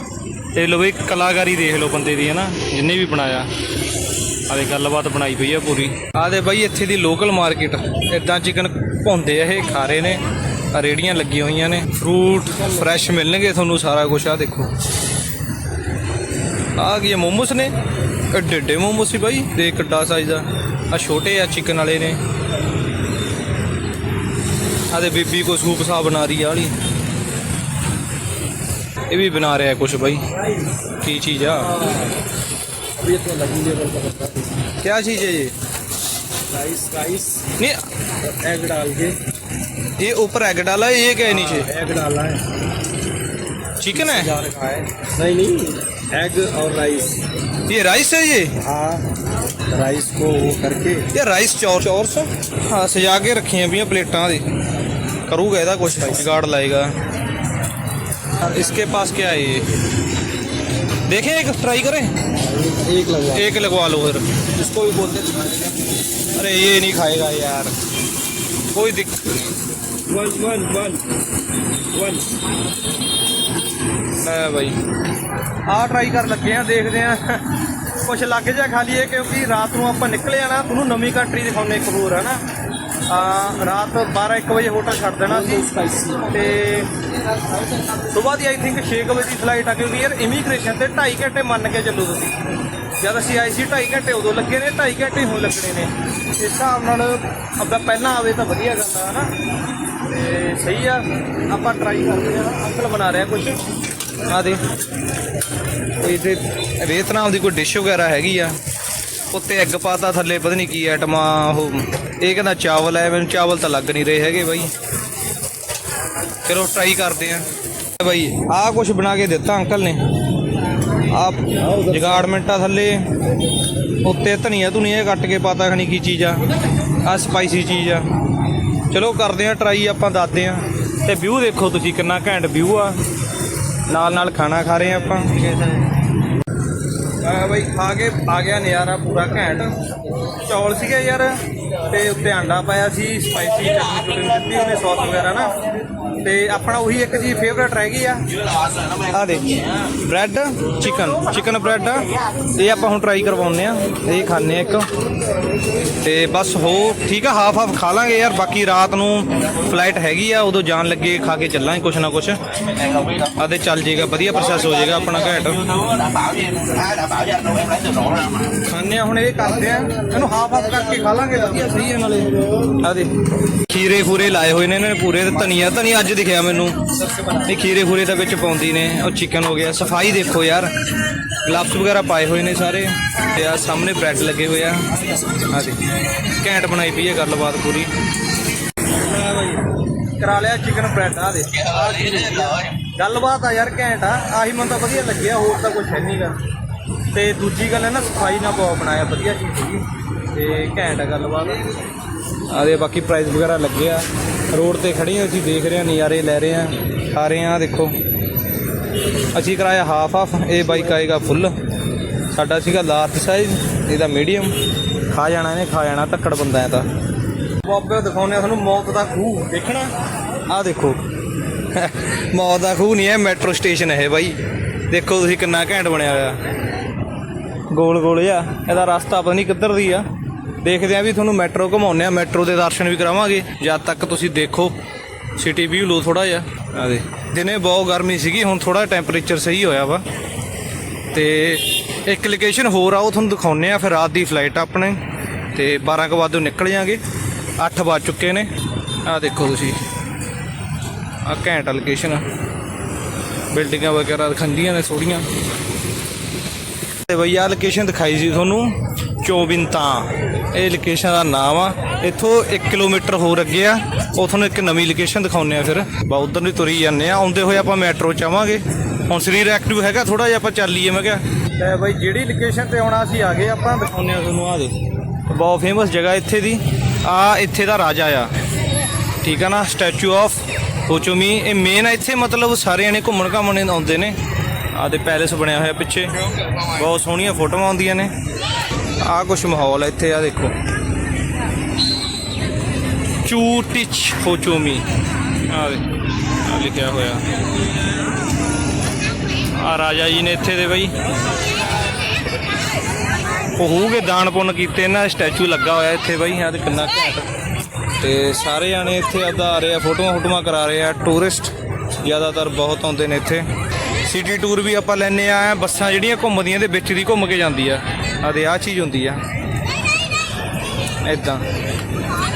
ਤੇ ਲੋ ਬਈ, ਕਲਾਕਾਰੀ ਦੇਖ ਲਓ ਬੰਦੇ ਦੀ ਹੈ ਨਾ ਜਿੰਨੇ ਵੀ ਬਣਾਇਆ। ਆਦੇ ਗੱਲਬਾਤ ਬਣਾਈ ਪਈ ਆ ਪੂਰੀ। ਆਦੇ ਬਾਈ, ਇੱਥੇ ਦੀ ਲੋਕਲ ਮਾਰਕੀਟ ਇਦਾਂ ਚਿਕਨ ਭੁੰਦੇ ਆ, ਇਹ ਖਾ ਰਹੇ ਨੇ। ਆ ਰੇੜੀਆਂ ਲੱਗੀਆਂ ਹੋਈਆਂ ਨੇ। ਫਰੂਟ ਫਰੈਸ਼ ਮਿਲਣਗੇ ਤੁਹਾਨੂੰ ਸਾਰਾ ਕੁਝ ਆ ਦੇਖੋ। ਆ ਗਏ ਮੋਮੋਸ ਨੇ? ਐਡੇ ਐਡੇ ਮੋਮੋਸ ਸੀ ਬਾਈ ਦੇਖ ਕਿੱਡਾ ਸਾਈਜ਼ ਦਾ ਆ ਛੋਟੇ ਆ ਚਿਕਨ ਵਾਲੇ ਨੇ। ਆ ਬੀਬੀ ਕੋ ਸੂਪ ਸਾ ਬਣਾ ਰਹੀ ਆ ਵਾਲੀ। ये भी बना रहे हैं कुछ भाई। की चीज़ आ क्या चीज़ है ये? राइस राइस नहीं। एग डाल के। ये ऊपर एग डाला है ये क्या है नीचे? एग डाला है। चिकन है? नहीं नहीं। एग और राइस ये राइस है ये? हाँ। राइस को वो करके। ये राइस चौर चौर सा हाँ सजा के रखी है अभी प्लेटा करूँगा कुछ गाड़ लाएगा। इसके पास क्या है ये देखें एक ट्राई करें एक लगवा एक लगवा लो फिर इसको भी बोलते हैं अरे ये नहीं खाएगा यार कोई दिक वन वन वन वन ਲੈ ਬਾਈ ਆਹ ਟਰਾਈ ਕਰ ਲੱਗੇ ਆ ਦੇਖਦੇ ਆ ਕੁਛ ਲੱਗ ਜਾ ਖਾ ਲਈਏ ਕਿਉਂਕਿ ਰਾਤ ਨੂੰ ਆਪਾਂ ਨਿਕਲੇ ਆ ਨਾ ਤੁਹਾਨੂੰ ਨਵੀਂ ਕੰਟਰੀ ਦਿਖਾਉਣੇ ਇੱਕ ਹੋਰ ਹੈ ਨਾ ਆ ਰਾਤ 12 1 ਵਜੇ ਹੋਟਲ ਛੱਡ ਦੇਣਾ ਸੀ। ਤੇ ਸਵੇਰ ਦੀ ਆਈ ਥਿੰਕ 6 ਵਜੇ ਦੀ ਫਲਾਈਟ ਆ ਕਿਉਂਕਿ ਯਾਰ ਇਮੀਗ੍ਰੇਸ਼ਨ ਤੇ 2.5 ਘੰਟੇ ਮੰਨ ਕੇ ਚੱਲੋ ਤੁਸੀਂ। ਜਦ ਅਸੀਂ ਆਏ ਸੀ 2.5 ਘੰਟੇ ਉਦੋਂ ਲੱਗੇ ਨੇ 2.5 ਘੰਟੇ ਹੁਣ ਲੱਗਣੇ ਨੇ। ਇਸ ਹਿਸਾਬ ਨਾਲ ਆਪਦਾ ਪਹਿਲਾਂ ਆਵੇ ਤਾਂ ਵਧੀਆ ਗੱਲ ਆ, ਹਨਾ? ਤੇ ਸਹੀ ਆ। ਆਪਾਂ ਟਰਾਈ ਕਰਦੇ ਆ ਅੰਕਲ ਬਣਾ ਰਿਹਾ ਕੁਝ ਆ ਦੇ। ਕੋਈ ਤੇ ਰੇਤ ਨਾਮ ਦੀ ਕੋਈ ਡਿਸ਼ ਵਗੈਰਾ ਹੈਗੀ ਆ? ਉੱਤੇ ਐਗ ਪਾਤਾ ਥੱਲੇ ਪਤਾ ਨਹੀਂ ਕੀ ਆਈਟਮਾਂ ਉਹ ਇਹ ਕਹਿੰਦਾ ਚਾਵਲ ਹੈ ਮੈਨੂੰ ਚਾਵਲ ਤਾਂ ਲੱਗ ਨਹੀਂ ਰਹੇ ਹੈਗੇ ਬਾਈ। ਚਲੋ ਟਰਾਈ ਕਰਦੇ ਆ। ਬਾਈ, ਆਹ ਕੁਝ ਬਣਾ ਕੇ ਦਿੱਤਾ ਅੰਕਲ ਨੇ। ਆਪ ਜਗਾੜਮੈਂਟਾ ਥੱਲੇ। ਉੱਤੇ ਧਨੀਆ ਧੁਨੀਆ ਕੱਟ ਕੇ ਪਾਤਾ ਖਣੀ ਕੀ ਚੀਜ਼ ਆ। ਆ ਸਪਾਈਸੀ ਚੀਜ਼ ਆ। ਚਲੋ ਕਰਦੇ ਆ ਟਰਾਈ ਆਪਾਂ ਦੱਸਦੇ ਆ। ਤੇ ਵਿਊ ਦੇਖੋ ਤੁਸੀਂ ਕਿੰਨਾ ਘੈਂਟ ਵਿਊ ਆ। ਨਾਲ ਨਾਲ ਖਾਣਾ ਖਾ ਰਹੇ ਆ ਆਪਾਂ। ਆ ਬਾਈ, ਖਾ ਕੇ, ਆ ਗਿਆ ਨਜ਼ਾਰਾ ਪੂਰਾ ਘੈਂਟ। ਚੌਲ ਸੀਗੇ ਯਾਰ। ਤੇ ਉੱਤੇ ਆਂਡਾ ਪਾਇਆ ਸੀ ਸਪਾਈਸੀ ਚਟਨੀ ਚੁਟਨੀ ਦਿੱਤੀ, ਉਹਨੇ ਸੌਸ ਵਗੈਰਾ ਨਾ। ਤੇ ਆਪਣਾ ਉਹੀ ਇੱਕ ਜੀ ਫੇਵਰਟ ਰਹਿ ਗਈ ਆ। ਆ ਦੇ ਬ੍ਰੈਡ ਚਿਕਨ ਚਿਕਨ ਬ੍ਰੈਡ ਇਹ ਆਪਾਂ ਹੁਣ ਟਰਾਈ ਕਰਵਾਉਂਦੇ ਆ। ਇਹ ਖਾਣੇ ਆ ਇੱਕ। ਤੇ ਬਸ ਹੋ, ਠੀਕ ਆ ਹਾਫ ਹਾਫ ਖਾ ਲਾਂਗੇ ਯਾਰ, ਬਾਕੀ ਰਾਤ ਨੂੰ ਫਲਾਈਟ ਹੈਗੀ ਆ, ਉਦੋਂ ਜਾਣ ਲੱਗੇ, ਖਾ ਕੇ ਚੱਲਾਂਗੇ ਕੁਛ ਨਾ ਕੁਛ। ਆਦੇ ਚੱਲ ਜੇਗਾ ਵਧੀਆ ਪ੍ਰੋਸੈਸ ਹੋ ਜਾਏਗਾ ਆਪਣਾ ਘੈਂਟ। ਖਾਣੇ ਹੁਣ ਇਹ ਕਰਦੇ ਆ, ਇਹਨੂੰ ਹਾਫ ਹਾਫ ਕਰਕੇ ਖਾ ਲਾਂਗੇ। ਵਧੀਆ ਸਹੀ ਹੈ ਨਾਲੇ ਆ ਖੀਰੇ ਖੂਰੇ ਲਾਏ ਹੋਏ ਨੇ ਇਹਨਾਂ ਨੇ ਪੂਰੇ ਧਨੀਆ ਧਨੀਆ ਅੱਜ ਦਿਖਿਆ ਮੈਨੂੰ। ਇਹ ਖੀਰੇ ਖੂਰੇ ਦਾ ਵਿੱਚ ਪਾਉਂਦੀ ਨੇ, ਉਹ ਚਿਕਨ ਹੋ ਗਿਆ। ਸਫ਼ਾਈ ਦੇਖੋ ਯਾਰ ਗਲਵਸ ਵਗੈਰਾ ਪਾਏ ਹੋਏ ਨੇ ਸਾਰੇ, ਤੇ ਆ ਸਾਹਮਣੇ ਬ੍ਰੈਡ ਲੱਗੇ ਹੋਏ ਆ। ਆ ਦੇ ਘੈਂਟ ਬਣਾਈ ਪਈ ਹੈ ਗੱਲਬਾਤ ਪੂਰੀ। ਕਰਾ ਲਿਆ ਚਿਕਨ ਬ੍ਰੈਡ ਆ ਦੇ। ਗੱਲਬਾਤ ਆ ਯਾਰ ਘੈਂਟ ਆ, ਆਹੀ ਮੈਨੂੰ ਤਾਂ ਵਧੀਆ ਲੱਗਿਆ ਹੋਰ ਤਾਂ ਕੁਝ ਹੈ ਨਹੀਂ ਨਹੀਂਗਾ ਤੇ ਦੂਜੀ ਗੱਲ ਹੈ ਨਾ, ਸਫ਼ਾਈ ਨਾਲ ਬਹੁਤ ਬਣਾਇਆ, ਵਧੀਆ ਚੀਜ਼ ਸੀਗੀ। ਤੇ ਘੈਂਟ ਆ ਗੱਲਬਾਤ। ਆ ਦੇ, ਬਾਕੀ ਪ੍ਰਾਈਸ ਵਗੈਰਾ ਲੱਗੇ ਆ। ਰੋਡ ਤੇ ਖੜੀ ਹਾਂ ਅਸੀਂ ਦੇਖ ਰਹੇ ਹਾਂ ਨਜ਼ਾਰੇ ਲੈ ਰਹੇ ਹਾਂ ਖਾ ਰਹੇ ਹਾਂ ਦੇਖੋ। ਅਸੀਂ ਕਰਾਇਆ ਹਾਫ ਹਾਫ ਇਹ ਬਾਈਕ ਆਏਗਾ ਫੁੱਲ ਸਾਡਾ ਸੀਗਾ ਲਾਰਜ ਸਾਈਜ਼ ਇਹਦਾ ਮੀਡੀਅਮ ਖਾ ਜਾਣਾ, ਇਹਨੇ ਖਾ ਜਾਣਾ, ਧੱਕੜ ਬੰਦਾ ਹੈ ਤਾਂ। ਬਾਬੇ ਦਿਖਾਉਣੇ ਤੁਹਾਨੂੰ ਮੌਤ ਦਾ ਖੂਹ, ਦੇਖਣਾ? ਆ ਦੇਖੋ। ਮੌਤ ਦਾ ਖੂਹ ਨਹੀਂ ਹੈ, ਮੈਟਰੋ ਸਟੇਸ਼ਨ ਹੈ ਬਾਈ। ਦੇਖੋ ਤੁਸੀਂ ਕਿੰਨਾ ਘੈਂਟ ਬਣਿਆ ਹੋਇਆ। ਗੋਲ ਗੋਲ ਜਿਹਾ, ਇਹਦਾ ਰਸਤਾ ਪਤਾ ਨਹੀਂ ਕਿੱਧਰ ਦੀ ਆ। ਦੇਖਦੇ ਆ ਵੀ ਤੁਹਾਨੂੰ ਮੈਟਰੋ ਘੁਮਾਉਂਦੇ ਆ, ਮੈਟਰੋ ਦੇ ਦਰਸ਼ਨ ਵੀ ਕਰਾਵਾਂਗੇ। ਜਦ ਤੱਕ ਤੁਸੀਂ ਦੇਖੋ ਸਿਟੀ ਵਿਊ ਲੋ ਥੋੜਾ ਜਿਹਾ। ਆ ਦੇ ਦਿਨੇ ਬਹੁਤ ਗਰਮੀ ਸੀਗੀ, ਹੁਣ ਥੋੜਾ ਟੈਂਪਰੇਚਰ ਸਹੀ ਹੋਇਆ ਵਾ। ਤੇ ਇੱਕ ਲੋਕੇਸ਼ਨ ਹੋਰ ਆ, ਉਹ ਤੁਹਾਨੂੰ ਦਿਖਾਉਂਦੇ ਆ, ਫਿਰ ਰਾਤ ਦੀ ਫਲਾਈਟ ਆਪਣੇ। ਤੇ 12 ਕੁ ਵਜੇ ਨਿਕਲ ਜਾਾਂਗੇ। 8 ਵੱਜ ਚੁੱਕੇ ਨੇ। ਆ ਦੇਖੋ ਤੁਸੀਂ। ਆ ਘੈਂਟ ਲੋਕੇਸ਼ਨ ਬਿਲਡਿੰਗਾਂ ਵਗੈਰਾ ਦਿਖਾਉਂਦੀਆਂ ਨੇ ਸੋਹਣੀਆਂ। ਤੇ ਬਈ ਆ ਲੋਕੇਸ਼ਨ ਦਿਖਾਈ ਸੀ ਤੁਹਾਨੂੰ ਚੋਬਿੰਤਾ ਇਹ ਲੋਕੇਸ਼ਨ ਦਾ ਨਾਮ ਆ। ਇੱਥੋਂ 1 ਕਿਲੋਮੀਟਰ ਹੋਰ ਅੱਗੇ ਆ। ਉਹ ਤੁਹਾਨੂੰ ਇੱਕ ਨਵੀਂ ਲੋਕੇਸ਼ਨ ਦਿਖਾਉਂਦੇ ਆ ਫਿਰ। ਬਾ ਉਧਰ ਨੂੰ ਤੁਰੀ ਜਾਂਦੇ ਆ। ਆਉਂਦੇ ਹੋਏ ਆਪਾਂ ਮੈਟਰੋ ਚ ਆਵਾਂਗੇ। ਹੁਣ ਸਰੀਰ ਐਕਟਿਵ ਹੈਗਾ ਥੋੜਾ ਜਿਹਾ ਆਪਾਂ ਚੱਲੀਏ ਮੈਂ ਕਿਹਾ। ਤੇ ਬਈ, ਜਿਹੜੀ ਲੋਕੇਸ਼ਨ ਤੇ ਆਉਣਾ ਅਸੀਂ ਆ ਗਏ ਆਪਾਂ। ਦਿਖਾਉਂਦੇ ਆ ਤੁਹਾਨੂੰ ਆ ਦੇ। ਬਹੁਤ ਫੇਮਸ ਜਗ੍ਹਾ ਇੱਥੇ ਦੀ। ਆ ਇੱਥੇ ਦਾ ਰਾਜਾ ਆ। ਠੀਕ ਆ ਨਾ? ਸਟੈਚੂ ਆਫ ਹੋਚੋਮੀ ਇਹ ਮੇਨ ਇੱਥੇ, ਮਤਲਬ ਸਾਰੇ ਜਣੇ ਘੁੰਮਣ ਘਾਮਣ ਆਉਂਦੇ ਨੇ। ਆਹ ਦੇ ਪੈਲੇਸ ਬਣਿਆ ਹੋਇਆ ਪਿੱਛੇ। ਬਹੁਤ ਸੋਹਣੀਆਂ ਫੋਟੋਆਂ ਆਉਂਦੀਆਂ ਨੇ। ਆਹ ਕੁਛ ਮਾਹੌਲ ਇੱਥੇ, ਆ ਦੇਖੋ। ਚੂਟਿਚ ਹੋਚੋਮੀ ਆ ਦੇ ਆ ਲਿਖਿਆ ਹੋਇਆ। ਆ ਰਾਜਾ ਜੀ ਨੇ ਇੱਥੇ ਦੇ ਬਈ। ਉਹ ਹੋਊਗੇ ਦਾਨ ਪੁੰਨ ਕੀਤੇ ਨਾ ਸਟੈਚੂ ਲੱਗਾ ਹੋਇਆ ਇੱਥੇ ਬਈ ਆ ਤੇ ਕਿੰਨਾ ਘੈਂਟ। ਤੇ ਸਾਰੇ ਜਾਣੇ ਇੱਥੇ ਆਦਾ ਆ ਰਹੇ ਆ ਫੋਟੋਆਂ ਫੋਟੋਆਂ ਕਰਾ ਰਹੇ ਆ, ਟੂਰਿਸਟ ਜ਼ਿਆਦਾਤਰ ਬਹੁਤ ਆਉਂਦੇ ਨੇ ਇੱਥੇ। ਸਿਟੀ ਟੂਰ ਵੀ ਆਪਾਂ ਲੈਨੇ ਆ ਬੱਸਾਂ ਜਿਹੜੀਆਂ ਘੁੰਮਦੀਆਂ ਦੇ ਵਿੱਚ ਦੀ ਘੁੰਮ ਕੇ ਜਾਂਦੀ ਆ। ਆ ਦੇ ਆ ਚੀਜ਼ ਹੁੰਦੀ ਆ। ਇਦਾਂ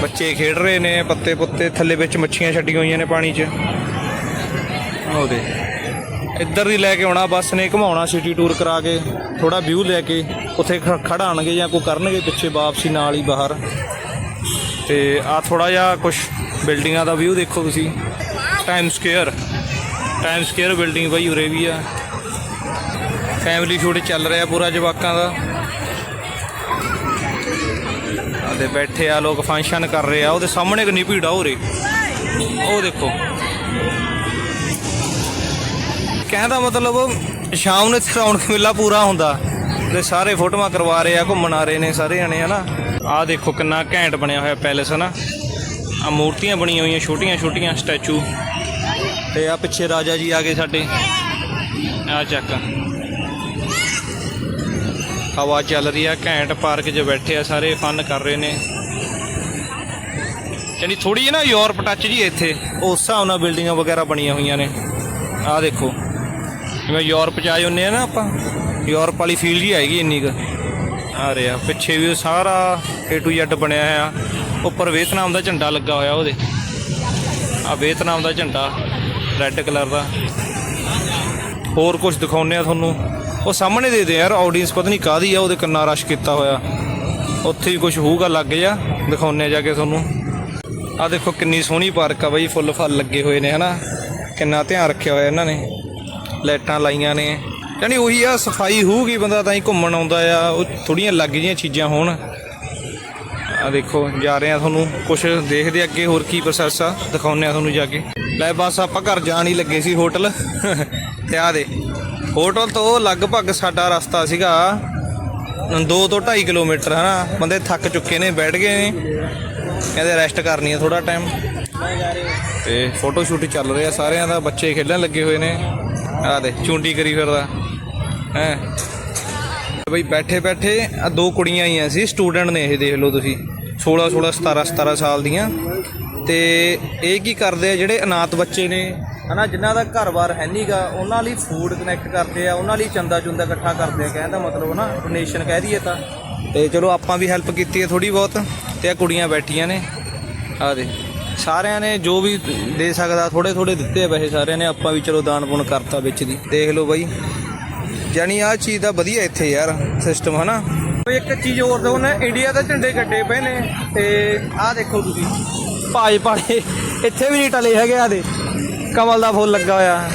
ਬੱਚੇ ਖੇਡ ਰਹੇ ਨੇ, ਪੱਤੇ ਪੁੱਤੇ, ਥੱਲੇ ਵਿੱਚ ਮੱਛੀਆਂ ਛੱਡੀਆਂ ਹੋਈਆਂ ਨੇ ਪਾਣੀ 'ਚ। ਉਹਦੇ ਇੱਧਰ ਦੀ ਲੈ ਕੇ ਆਉਣਾ, ਬੱਸ ਨੇ ਘੁਮਾਉਣਾ ਸਿਟੀ ਟੂਰ ਕਰਾ ਕੇ ਥੋੜਾ ਵਿਊ ਲੈ ਕੇ, ਉੱਥੇ ਖ- ਖੜਾਣਗੇ ਜਾਂ ਕੋਈ ਕਰਨਗੇ ਪਿੱਛੇ ਵਾਪਸੀ ਨਾਲ ਹੀ ਬਾਹਰ। ਤੇ ਆ ਥੋੜਾ ਜਿਹਾ ਕੁਝ ਬਿਲਡਿੰਗਾਂ ਦਾ ਵਿਊ ਦੇਖੋ ਤੁਸੀਂ। Time square time square building ਬਈ ਉਰੇ ਵੀ ਆ। ਫੈਮਿਲੀ ਸ਼ੂਟ ਚੱਲ ਰਿਹਾ ਪੂਰਾ ਜਵਾਕਾਂ ਦਾ। ਆਦੇ ਬੈਠੇ ਆ, ਲੋਕ ਫੰਕਸ਼ਨ ਕਰ ਰਹੇ ਆ, ਉਹਦੇ ਸਾਹਮਣੇ ਕਿੰਨੀ ਭੀੜ ਆ ਉਰੇ। ਉਹ ਦੇਖੋ। ਕਹਿਣ ਦਾ ਮਤਲਬ ਸ਼ਾਮ ਨੂੰ ਇੱਥੇ ਰੌਣਕ ਮੇਲਾ ਪੂਰਾ ਹੁੰਦਾ ਤੇ ਸਾਰੇ ਫੋਟੋਆਂ ਕਰਵਾ ਰਹੇ ਆ, ਘੁੰਮਣ ਆ ਰਹੇ ਨੇ ਸਾਰੇ ਜਣੇ, ਹਨਾ? ਆਹ ਦੇਖੋ ਕਿੰਨਾ ਘੈਂਟ ਬਣਿਆ ਹੋਇਆ ਪੈਲੇਸ, ਹਨਾ? ਆ ਮੂਰਤੀਆਂ ਬਣੀਆਂ ਹੋਈਆਂ ਛੋਟੀਆਂ ਛੋਟੀਆਂ ਸਟੈਚੂ। ਤੇ ਆ ਪਿੱਛੇ ਰਾਜਾ ਜੀ ਆ ਗਏ ਸਾਡੇ। ਆ ਚੱਕ। ਹਵਾ ਚੱਲ ਰਹੀ ਆ, ਘੈਂਟ ਪਾਰਕ 'ਚ ਬੈਠੇ ਆ ਸਾਰੇ ਫਨ ਕਰ ਰਹੇ ਨੇ। ਯਾਨੀ ਥੋੜੀ ਜਿਹੀ ਨਾ ਯੂਰਪ ਟੱਚ ਜੀ ਇੱਥੇ। ਉਸ ਹਿਸਾਬ ਨਾਲ ਬਿਲਡਿੰਗਾਂ ਵਗੈਰਾ ਬਣੀਆਂ ਹੋਈਆਂ ਨੇ। ਆਹ ਦੇਖੋ। ਜਿਵੇਂ ਯੂਰਪ 'ਚ ਆਏ ਹੁੰਨੇ ਆ ਨਾ ਆਪਾਂ। ਯੂਰਪ ਵਾਲੀ ਫੀਲ ਹੀ ਆਏਗੀ ਇੰਨੀ ਕੁ। ਆ ਰਿਹਾ। ਪਿੱਛੇ ਵੀ ਉਹ ਸਾਰਾ A to Z ਬਣਿਆ ਹੋਇਆ। ਉੱਪਰ ਵੀਅਤਨਾਮ ਦਾ ਝੰਡਾ ਲੱਗਾ ਹੋਇਆ ਉਹਦੇ। ਆ ਵੀਅਤਨਾਮ ਦਾ ਝੰਡਾ ਰੈੱਡ ਕਲਰ ਦਾ। ਹੋਰ ਕੁਝ ਦਿਖਾਉਂਦੇ ਆ ਤੁਹਾਨੂੰ। ਉਹ ਸਾਹਮਣੇ ਦੇ ਦੇ ਯਾਰ ਆਡੀਅנס ਪਤਾ ਨਹੀਂ ਕਾਦੀ ਆ, ਉਹਦੇ ਕੰਨਾ ਰਸ਼ ਕੀਤਾ ਹੋਇਆ। ਉੱਥੇ ਵੀ ਕੁਝ ਹੋਊਗਾ, ਲੱਗ ਜਾ। ਦਿਖਾਉਂਦੇ ਆ ਜਾ ਕੇ ਤੁਹਾਨੂੰ। ਆ ਦੇਖੋ ਕਿੰਨੀ ਸੋਹਣੀ ਪਾਰਕ ਆ ਬਈ, ਫੁੱਲ ਫਲ ਲੱਗੇ ਹੋਏ ਨੇ, ਹਨਾ। ਕਿੰਨਾ ਧਿਆਨ ਰੱਖਿਆ ਹੋਇਆ ਇਹਨਾਂ ਨੇ। ਲਾਈਟਾਂ ਲਾਈਆਂ ਨੇ। ਯਾਨੀ ਉਹੀ ਆ, ਸਫ਼ਾਈ ਹੋਊਗੀ, ਬੰਦਾ ਤਾਂ ਹੀ ਘੁੰਮਣ ਆਉਂਦਾ ਆ। ਉਹ ਥੋੜੀਆਂ ਲੱਗ ਜੀਆਂ ਚੀਜ਼ਾਂ ਹੋਣ। ਆ ਦੇਖੋ, ਜਾ ਰਹੇ ਆ ਤੁਹਾਨੂੰ। ਕੁਝ ਦੇਖਦੇ ਅੱਗੇ, ਹੋਰ ਕੀ ਪ੍ਰੋਸੈਸ ਆ। ਦਿਖਾਉਂਦੇ ਆ ਤੁਹਾਨੂੰ ਜਾ ਕੇ। ਲੈ ਬਸ, ਆਪਾਂ ਘਰ ਜਾਣ ਹੀ ਲੱਗੇ ਸੀ ਹੋਟਲ। ਤੇ ਆ ਦੇ। ਹੋਟਲ ਤੋਂ ਲਗਭਗ ਸਾਡਾ ਰਸਤਾ ਸੀਗਾ 2 ਤੋਂ 2.5 ਕਿਲੋਮੀਟਰ, ਹਨਾ? ਬੰਦੇ ਥੱਕ ਚੁੱਕੇ ਨੇ, ਬੈਠ ਗਏ ਨੇ। ਕਹਿੰਦੇ ਰੈਸਟ ਕਰਨੀ ਹੈ ਥੋੜਾ ਟਾਈਮ ਤੇ ਫੋਟੋ ਸ਼ੂਟ ਚੱਲ ਰਿਹਾ ਸਾਰਿਆਂ ਦਾ। ਬੱਚੇ ਖੇਡਣ ਲੱਗੇ ਹੋਏ ਨੇ। ਆ ਦੇ, ਚੁੰਡੀ ਕਰੀ ਫਿਰਦਾ। ਹੈ? ਬਈ ਬੈਠੇ ਬੈਠੇ ਆ ਦੋ ਕੁੜੀਆਂ ਆਈਆਂ ਸੀ, ਸਟੂਡੈਂਟ ਨੇ ਇਹ ਦੇਖ ਲਓ ਤੁਸੀਂ 16 16 17 17 ਸਾਲ ਦੀਆਂ। ਤੇ ਇਹ ਕੀ ਕਰਦੇ ਆ, ਜਿਹੜੇ ਅਨਾਥ ਬੱਚੇ ਨੇ, ਹਨਾ, ਜਿਨ੍ਹਾਂ ਦਾ ਘਰ-ਬਾਰ ਹੈ ਨਹੀਂਗਾ ਉਹਨਾਂ ਲਈ ਫੂਡ ਕਨੈਕਟ ਕਰਦੇ ਆ, ਉਹਨਾਂ ਲਈ ਚੰਦਾ ਚੁੰਦਾ ਇਕੱਠਾ ਕਰਦੇ ਆ ਕਹਿੰਦਾ ਮਤਲਬ ਨਾ ਡੋਨੇਸ਼ਨ ਕਹਿ ਦਈਏ ਤਾਂ। ਤੇ ਚਲੋ ਆਪਾਂ ਵੀ ਹੈਲਪ ਕੀਤੀ ਹੈ ਥੋੜੀ ਬਹੁਤ, ਤੇ ਆ ਕੁੜੀਆਂ ਬੈਠੀਆਂ ਨੇ। ਆ ਦੇ। ਸਾਰਿਆਂ ਨੇ ਜੋ ਵੀ ਦੇ ਸਕਦਾ ਥੋੜੇ ਥੋੜੇ ਦਿੱਤੇ ਆ ਵੈਸੇ ਸਾਰਿਆਂ ਨੇ, ਆਪਾਂ ਵੀ ਚਲੋ ਦਾਨ ਪੁਣ ਕਰਤਾ ਵਿੱਚ ਦੀ। ਦੇਖ ਲਓ ਬਾਈ। ਜਾਨੀ ਆ ਚੀਜ਼ ਦਾ ਵਧੀਆ ਇੱਥੇ ਯਾਰ ਸਿਸਟਮ ਹਨਾ। ਇੱਕ ਚੀਜ਼ ਹੋਰ ਦੋ ਨੇ ਇੰਡੀਆ ਦੇ ਝੰਡੇ ਕੱਟੇ ਪਏ ਨੇ, ਤੇ ਆਹ ਦੇਖੋ ਤੁਸੀਂ। ਭਾਜਪਾ ਪਾੜੇ ਇੱਥੇ ਵੀ ਨਹੀਂ ਟਲੇ ਹੈਗੇ ਆ ਦੇ। ਕਮਲ ਦਾ ਫੁੱਲ ਲੱਗਾ ਹੋਇਆ।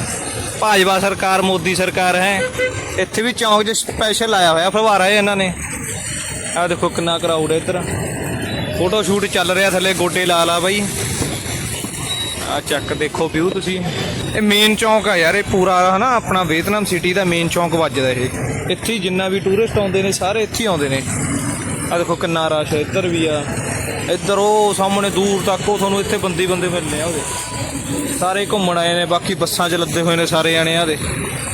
ਭਾਜਪਾ ਸਰਕਾਰ, ਮੋਦੀ ਸਰਕਾਰ ਹੈ। ਇੱਥੇ ਵੀ ਚੌਂਕ 'ਚ ਸਪੈਸ਼ਲ ਆਇਆ ਹੋਇਆ ਫਵਾਰਾ ਇਹ ਇਹਨਾਂ ਨੇ। ਆਹ ਦੇਖੋ ਕਿੰਨਾ ਕਰਾਊਡ ਹੈ ਇੱਧਰ। ਫੋਟੋ ਸ਼ੂਟ ਚੱਲ ਰਿਹਾ ਥੱਲੇ ਗੋਡੇ ਲਾ ਲਾ ਬਾਈ। ਆ ਚੱਕ ਦੇਖੋ ਵਿਊ ਤੁਸੀਂ। ਇਹ ਮੇਨ ਚੌਂਕ ਆ ਯਾਰ ਇਹ ਪੂਰਾ ਹਨਾ ਆਪਣਾ ਵੀਅਤਨਾਮ ਸਿਟੀ ਦਾ ਮੇਨ ਚੌਂਕ ਵੱਜਦਾ ਇਹ। ਇੱਥੇ ਜਿੰਨਾ ਵੀ ਟੂਰਿਸਟ ਆਉਂਦੇ ਨੇ ਸਾਰੇ ਇੱਥੇ ਆਉਂਦੇ ਨੇ। ਆ ਦੇਖੋ ਕਿੰਨਾ ਰਸ਼ ਇੱਧਰ ਵੀ ਆ। ਇੱਧਰ ਉਹ ਸਾਹਮਣੇ ਦੂਰ ਤੱਕ ਉਹ ਤੁਹਾਨੂੰ ਇੱਥੇ ਬੰਦੀ ਬੰਦੇ ਮਿਲਨੇ ਆ ਉਹਦੇ। ਸਾਰੇ ਘੁੰਮਣ ਆਏ ਨੇ ਬਾਕੀ ਬੱਸਾਂ 'ਚ ਲੱਦੇ ਹੋਏ ਨੇ ਸਾਰੇ ਜਾਣੇ ਆ ਦੇ।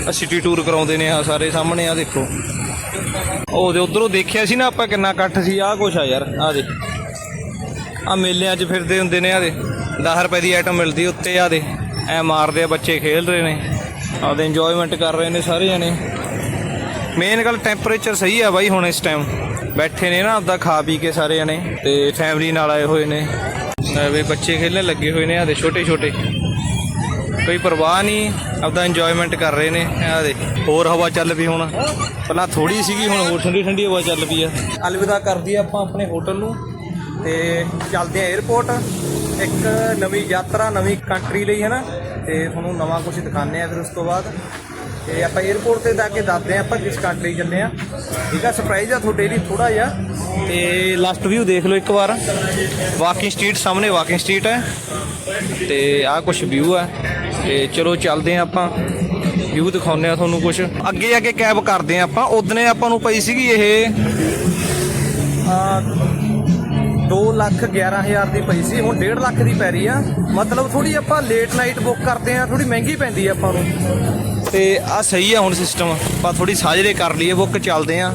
ਆ ਸਿਟੀ ਟੂਰ ਕਰਾਉਂਦੇ ਨੇ ਆ ਸਾਰੇ ਸਾਹਮਣੇ ਆ ਦੇਖੋ। ਉਹਦੇ ਉਧਰੋਂ ਦੇਖਿਆ ਸੀ ਨਾ ਆਪਾਂ ਕਿੰਨਾ ਇਕੱਠ ਸੀ ਆਹ ਕੁਛ ਆ ਯਾਰ ਆ ਦੇ ਆ ਮੇਲਿਆਂ 'ਚ ਫਿਰਦੇ ਹੁੰਦੇ ਨੇ ਆਦੇ ਦੇ। 10 ਰੁਪਏ ਦੀ ਆਈਟਮ ਮਿਲਦੀ ਉੱਤੇ ਆਦੇ ਦੇ। ਐ ਮਾਰਦੇ ਆ ਬੱਚੇ ਖੇਲ ਰਹੇ ਨੇ। ਆਪਦੇ ਇੰਜੋਇਮੈਂਟ ਕਰ ਰਹੇ ਨੇ ਸਾਰੇ ਜਣੇ। ਮੇਨ ਗੱਲ ਟੈਂਪਰੇਚਰ ਸਹੀ ਆ ਬਾਈ ਹੁਣ ਇਸ ਟਾਈਮ ਬੈਠੇ ਨੇ ਨਾ ਆਪਦਾ ਖਾ ਪੀ ਕੇ ਸਾਰੇ ਜਣੇ ਤੇ ਫੈਮਿਲੀ ਨਾਲ ਆਏ ਹੋਏ ਨੇ। ਵੀ ਬੱਚੇ ਖੇਲਣ ਲੱਗੇ ਹੋਏ ਨੇ ਆ ਛੋਟੇ ਛੋਟੇ। ਕੋਈ ਪਰਵਾਹ ਨਹੀਂ, ਆਪਦਾ ਇੰਜੋਇਮੈਂਟ ਕਰ ਰਹੇ ਨੇ ਆ ਦੇ। ਹੋਰ ਹਵਾ ਚੱਲ ਪਈ ਹੁਣ। ਪਹਿਲਾਂ ਥੋੜੀ ਸੀਗੀ, ਹੁਣ ਹੋਰ ਠੰਡੀ ਠੰਡੀ ਹਵਾ ਚੱਲ ਪਈ ਆ। ਅਲਵਿਦਾ ਕਰਦੀ ਆ ਆਪਾਂ ਆਪਣੇ ਹੋਟਲ ਨੂੰ। ਤੇ ਚੱਲਦੇ ਆ 에어ਪੋਰਟ ਇੱਕ ਨਵੀਂ ਯਾਤਰਾ, ਨਵੀਂ ਕੰਟਰੀ ਲਈ ਹੈ ਨਾ ਤੇ ਤੁਹਾਨੂੰ ਨਵਾਂ ਕੁਝ ਦਿਖਾਣੇ ਆ ਫਿਰ ਉਸ ਤੋਂ ਬਾਅਦ। ਤੇ ਆਪਾਂ 에어ਪੋਰਟ ਤੇ ਜਾ ਕੇ ਦੱਸਦੇ ਆ ਆਪਾਂ ਕਿਸ ਕੰਟਰੀ ਜੰਨੇ ਆ। ਠੀਕ ਆ ਸਰਪ੍ਰਾਈਜ਼ ਆ ਤੁਹਾਡੇ ਲਈ ਥੋੜਾ ਜਿਹਾ। ਤੇ ਲਾਸਟ ਵੀਊ ਦੇਖ ਲਓ ਇੱਕ ਵਾਰ। ਵਾਕਿੰਗ ਸਟਰੀਟ ਸਾਹਮਣੇ ਵਾਕਿੰਗ ਸਟਰੀਟ ਹੈ। ਤੇ ਆਹ ਕੁਝ ਵਿਊ ਹੈ ਤੇ ਚਲੋ ਚੱਲਦੇ ਆ ਆਪਾਂ। ਵਿਊ ਦਿਖਾਉਂਦੇ ਆ ਤੁਹਾਨੂੰ ਕੁਝ ਅੱਗੇ ਅੱਗੇ ਕੈਬ ਕਰਦੇ ਆ ਆਪਾਂ। ਉਦਨੇ ਆਪਾਂ ਨੂੰ ਪਈ ਸੀਗੀ ਇਹ ਦੋ ਲੱਖ 11000 ਦੀ ਪਈ ਸੀ, ਹੁਣ 1.5 ਲੱਖ ਦੀ ਪੈ ਰਹੀ ਆ। ਮਤਲਬ ਥੋੜੀ ਆਪਾਂ ਲੇਟ ਨਾਈਟ ਬੁੱਕ ਕਰਦੇ ਆ ਥੋੜੀ ਮਹਿੰਗੀ ਪੈਂਦੀ ਆ ਆਪਾਂ ਨੂੰ। ਤੇ ਆ ਸਹੀ ਆ ਹੁਣ ਸਿਸਟਮ ਆਪਾਂ ਥੋੜੀ ਸਾਜਰੇ ਕਰ ਲਈਏ ਬੁੱਕ ਚੱਲਦੇ ਆ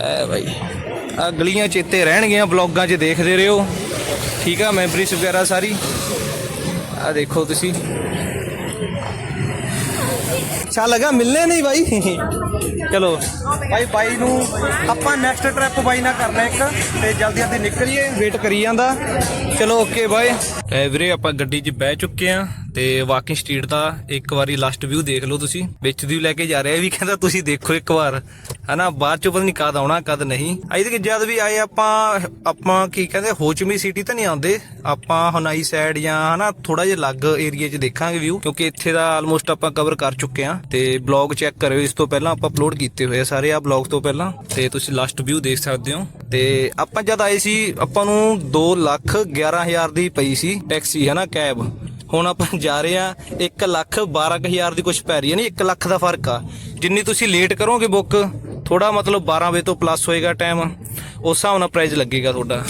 ਐ ਬਾਈ, ਆ ਗਲੀਆਂ ਚੇਤੇ ਰਹਿਣਗੀਆਂ ਬਲੌਗਾਂ 'ਚ ਦੇਖਦੇ ਰਹੋ। ਠੀਕ ਆ ਮੈਮਰੀਸ ਵਗੈਰਾ ਸਾਰੀ। ਆ ਦੇਖੋ ਤੁਸੀਂ। ਅੱਛਾ ਲੱਗਾ ਮਿਲਨੇ ਨਹੀਂ ਬਾਈ। ਚਲੋ, ਬਾਈ ਬਾਈ ਨੂੰ ਆਪਾਂ ਨੈਕਸਟ ਟ੍ਰਿਪ ਬਾਈ ਨਾਲ ਕਰਨਾ ਇੱਕ, ਤੇ ਜਲਦੀ ਜਲਦੀ ਨਿਕਲੀਏ ਵੇਟ ਕਰੀ ਜਾਂਦਾ। ਚਲੋ ਓਕੇ ਬਾਏ ਐ ਵੀਰੇ, ਆਪਾਂ ਗੱਡੀ 'ਚ ਬਹਿ ਚੁੱਕੇ ਆ ਤੇ ਵਾਕਿੰਗ ਸਟਰੀਟ ਦਾ ਇੱਕ ਵਾਰੀ ਲਾਸਟ ਵਿਊ ਦੇਖ ਲਓ ਤੁਸੀਂ। ਵਿੱਚ ਦੀ ਲੈ ਕੇ ਜਾ ਰਿਹਾ ਵੀ ਕਹਿੰਦਾ ਤੁਸੀਂ ਦੇਖੋ ਇੱਕ ਵਾਰ। ਹਨਾ, ਬਾਅਦ ਚ ਪਤਾ ਨਹੀਂ ਕਦ ਆਉਣਾ, ਕਦ ਨਹੀਂ। ਅਜੇ ਤੱਕ ਜਦ ਵੀ ਆਏ ਆਪਾਂ ਆਪਾਂ ਕੀ ਕਹਿੰਦੇ, ਹੋਚਮੀ ਸਿਟੀ ਤਾਂ ਨਹੀਂ ਆਉਂਦੇ। ਆਪਾਂ ਹਨਾਈ ਸਾਈਡ ਜਾਂ ਹਨਾ ਥੋੜਾ ਜਿਹਾ ਅਲੱਗ ਏਰੀਆ 'ਚ ਦੇਖਾਂਗੇ ਵਿਊ ਕਿਉਂਕਿ ਇੱਥੇ ਦਾ ਆਲਮੋਸਟ ਆਪਾਂ ਕਵਰ ਕਰ ਚੁੱਕੇ ਆ। ਤੇ ਬਲੌਗ ਚੈੱਕ ਕਰਿਓ, ਇਸ ਤੋਂ ਪਹਿਲਾਂ ਆਪਾਂ ਅਪਲੋਡ ਕੀਤੇ ਹੋਏ ਆ ਸਾਰੇ ਆ ਬਲੌਗ ਤੋਂ ਪਹਿਲਾਂ। ਤੇ ਤੁਸੀਂ ਲਾਸਟ ਵਿਊ ਦੇਖ ਸਕਦੇ ਹੋ। ਤੇ ਆਪਾਂ ਜਦ ਆਏ ਸੀ, ਆਪਾਂ ਨੂੰ 2 ਲੱਖ 11000 ਦੀ ਪਈ ਸੀ ਟੈਕਸੀ ਹੈ ਨਾ ਕੈਬ ਹੁਣ ਆਪਾਂ ਜਾ ਰਹੇ ਆ 1 ਲੱਖ 12000 ਦੀ ਕੁਝ ਪੈ ਰਹੀ ਹੈ, ਨਹੀਂ 1 ਲੱਖ ਦਾ ਫ਼ਰਕ ਆ। ਜਿੰਨੀ ਤੁਸੀਂ ਲੇਟ ਕਰੋਗੇ ਬੁੱਕ ਥੋੜਾ ਮਤਲਬ 12 ਵਜੇ ਤੋਂ ਪਲੱਸ ਹੋਏਗਾ ਟਾਈਮ ਉਸ ਹਿਸਾਬ ਨਾਲ ਪ੍ਰਾਈਸ ਲੱਗੇਗਾ ਤੁਹਾਡਾ।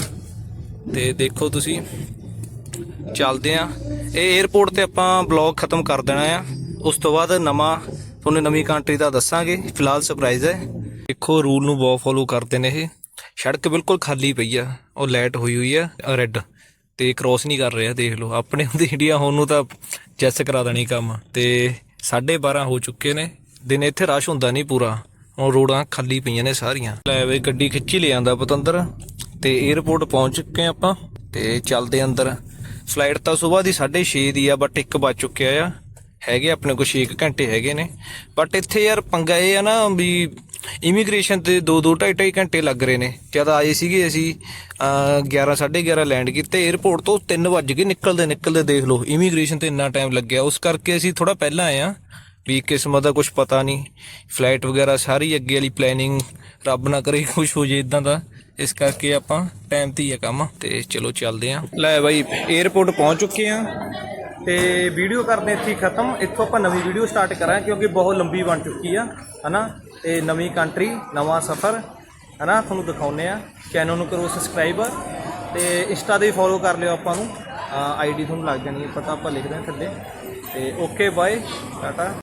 ਤੇ ਦੇਖੋ ਤੁਸੀਂ, ਚੱਲਦੇ ਆ ਇਹ 에어ਪੋਰਟ ਤੇ ਆਪਾਂ ਬਲੌਗ ਖਤਮ ਕਰ ਦੇਣਾ ਆ। ਉਸ ਤੋਂ ਬਾਅਦ ਨਵਾਂ, ਤੁਹਾਨੂੰ ਨਵੀਂ ਕੰਟਰੀ ਦਾ ਦੱਸਾਂਗੇ। ਫਿਲਹਾਲ ਸਰਪ੍ਰਾਈਜ਼ ਹੈ। ਦੇਖੋ ਰੂਲ ਨੂੰ ਬਹੁਤ ਫੋਲੋ ਕਰਦੇ ਨੇ ਇਹ। ਸੜਕ ਬਿਲਕੁਲ ਖਾਲੀ ਪਈ ਆ। ਉਹ ਲਾਈਟ ਹੋਈ ਹੋਈ ਆ ਰੈੱਡ ਤੇ ਕ੍ਰੋਸ ਨਹੀਂ ਕਰ ਰਿਹਾ, ਦੇਖ ਲਓ। ਆਪਣੇ ਹੁੰਦੇ ਇੰਡੀਆ ਹੋਣ ਨੂੰ ਤਾਂ ਜੈਸ ਕਰਾ ਦੇਣੀ ਕੰਮ। ਤੇ 12:30 ਹੋ ਚੁੱਕੇ ਨੇ। ਦਿਨ ਇੱਥੇ ਰਸ਼ ਹੁੰਦਾ ਨਹੀਂ ਪੂਰਾ। ਹੁਣ ਰੋਡਾਂ ਖਾਲੀ ਪਈਆਂ ਨੇ ਸਾਰੀਆਂ। ਲੈ ਵੇ, ਗੱਡੀ ਖਿੱਚੀ ਲੈ ਜਾਂਦਾ ਪਤੰਦਰ। ਤੇ 에어ਪੋਰਟ ਪਹੁੰਚ ਚੁੱਕੇ ਹਾਂ ਆਪਾਂ। ਤੇ ਚੱਲਦੇ ਅੰਦਰ। ਫਲਾਈਟ ਤਾਂ ਸਵੇਰ ਦੀ 6:30 ਦੀ ਆ ਬਟ 1 ਵੱਜ ਚੁੱਕਿਆ ਆ। ਹੈਗੇ ਆਪਣੇ ਕੋਲ 6 ਘੰਟੇ ਹੈਗੇ ਨੇ। ਬਟ ਇੱਥੇ ਯਾਰ ਪੰਗਾ ਇਹ ਆ ਨਾ ਵੀ ਇਮੀਗ੍ਰੇਸ਼ਨ ਤੇ 2 2 2.5 2.5 ਘੰਟੇ ਲੱਗ ਰਹੇ ਨੇ। ਜਦ ਆਏ ਸੀਗੇ ਅਸੀਂ ਅਹ, 11 11:30 ਲੈਂਡ ਕੀਤੇ। 에어ਪੋਰਟ ਤੋਂ 3 ਵੱਜ ਕੇ ਨਿਕਲਦੇ ਨਿਕਲਦੇ ਦੇਖ ਲਓ। ਇਮੀਗ੍ਰੇਸ਼ਨ ਤੇ ਇੰਨਾ ਟਾਈਮ ਲੱਗਿਆ। ਉਸ ਕਰਕੇ ਅਸੀਂ ਥੋੜਾ ਪਹਿਲਾਂ ਆਏ ਆ ਵੀ ਕਿਸਮਤ ਦਾ ਕੁਝ ਪਤਾ ਨਹੀਂ। ਫਲਾਈਟ ਵਗੈਰਾ ਸਾਰੀ ਅੱਗੇ ਵਾਲੀ ਪਲੈਨਿੰਗ ਰੱਬ ਨਾ ਕਰੇ ਕੁਝ ਹੋ ਜੇ ਇਦਾਂ ਦਾ। ਇਸ ਕਰਕੇ ਆਪਾਂ ਟਾਈਮ ਤੇ ਹੀ ਆ ਕੰਮ ਤੇ ਚਲੋ ਚੱਲਦੇ ਆ ਲੈ ਬਾਈ 에어ਪੋਰਟ ਪਹੁੰਚ ਚੁੱਕੇ ਆ ਤੇ ਵੀਡੀਓ ਕਰਦੇ ਇੱਥੇ ਹੀ ਖਤਮ। ਇੱਥੋਂ ਆਪਾਂ ਨਵੀਂ ਵੀਡੀਓ ਸਟਾਰਟ ਕਰਾਂ ਕਿਉਂਕਿ ਬਹੁਤ ਲੰਬੀ ਬਣ ਚੁੱਕੀ ਆ, ਹਨਾ? ਤੇ ਨਵੀਂ ਕੰਟਰੀ ਨਵਾਂ ਸਫ਼ਰ, ਹਨਾ? ਤੁਹਾਨੂੰ ਦਿਖਾਉਨੇ ਆ ਚੈਨਲ ਨੂੰ ਕਰੋ ਸਬਸਕ੍ਰਾਈਬ ਤੇ ਇੰਸਟਾ ਤੇ ਫੋਲੋ ਕਰ ਲਿਓ ਆਪਾਂ ਨੂੰ। ਆਈਡੀ ਤੁਹਾਨੂੰ ਲੱਗ ਜਾਣੀ ਹੈ, ਪਤਾ ਆਪਾਂ ਲਿਖਦੇ ਹਾਂ ਥੱਲੇ। ਤੇ ਓਕੇ ਬਾਏ ਟਾਟਾ